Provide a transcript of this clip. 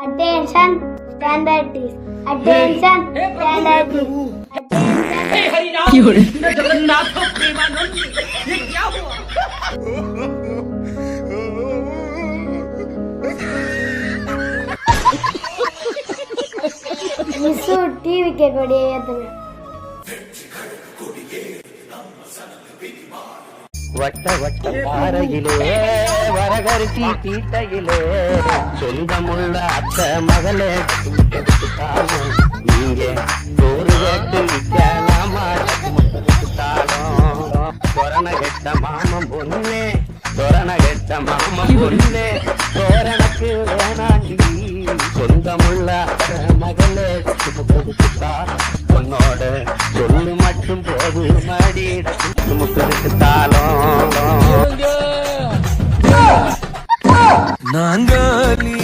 Attention stand at ease attention stand at ease Jagannath Premanand ये क्या हुआ मिसु T wicket पड़ी है तुम्हें वट्ट पारगिले வரகரிசி தீட்டையிலே. சொந்தமுள்ள அத்த மகளே தாலும் நீங்க சோறு கேட்டு விற்கலாமா? கொரண கெட்ட மாமன் பொண்ணே கொரண கெட்ட மாமன் பொண்ணே தோரணக்கு வேணாண்டி. சொந்தமுள்ள அத்த மகளே பொண்ணோட சொல்லு மட்டும் போது மடி முக்கருக்கு தாளம் நாங்காலி